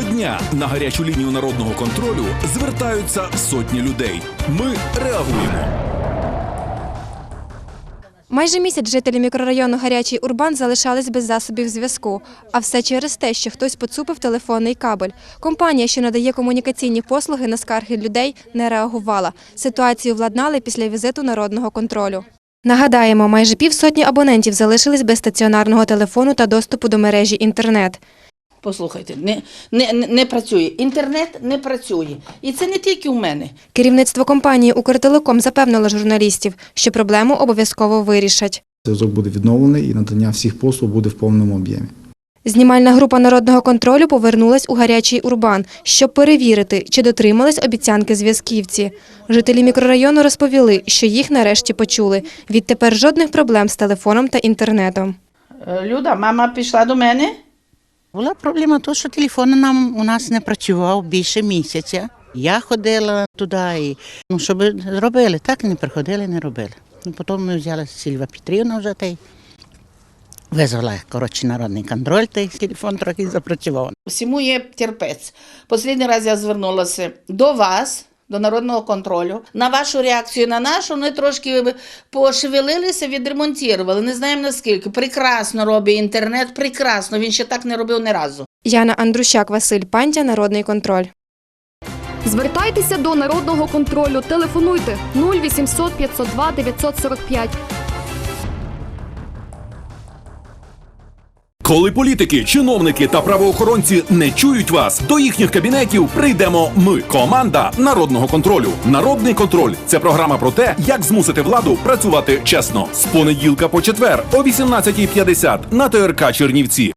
Щодня на гарячу лінію народного контролю звертаються сотні людей. Ми реагуємо. Майже місяць жителі мікрорайону Гарячий Урбан залишались без засобів зв'язку. А все через те, що хтось поцупив телефонний кабель. Компанія, що надає комунікаційні послуги на скарги людей, не реагувала. Ситуацію владнали після візиту народного контролю. Нагадаємо, майже півсотні абонентів залишились без стаціонарного телефону та доступу до мережі інтернет. Послухайте, не, не, не- працює. Інтернет не працює. І це не тільки у мене. Керівництво компанії Укртелеком запевнило журналістів, що проблему обов'язково вирішать. Зв'язок буде відновлений і надання всіх послуг буде в повному об'ємі. Знімальна група народного контролю повернулась у гарячий урбан, щоб перевірити, чи дотримались обіцянки зв'язківці. Жителі мікрорайону розповіли, що їх нарешті почули. Відтепер жодних проблем з телефоном та інтернетом. Е, Люда, мама пішла до мене. Була проблема то, що телефон нам у нас не працював більше місяця. Я ходила туди, і, ну, щоб зробили, так не приходили, не робили. Ну, потім ми взяли Сільва Петрівна вже та й визвала, коротше, народний контроль, та телефон трохи запрацював. Всьому є терпець. Останній раз я звернулася до вас. До народного контролю на вашу реакцію на нашу вони трошки пошевелилися, відремонтували. Не знаємо наскільки. Прекрасно робить інтернет, прекрасно. Він ще так не робив ні разу. Яна Андрущак, Василь Пантя, Народний контроль. Звертайтеся до народного контролю. Телефонуйте 0800 502 945. Коли політики, чиновники та правоохоронці не чують вас, до їхніх кабінетів прийдемо ми, команда народного контролю. Народний контроль це програма про те, як змусити владу працювати чесно. З понеділка по четвер о 18.50 на ТРК Чернівці.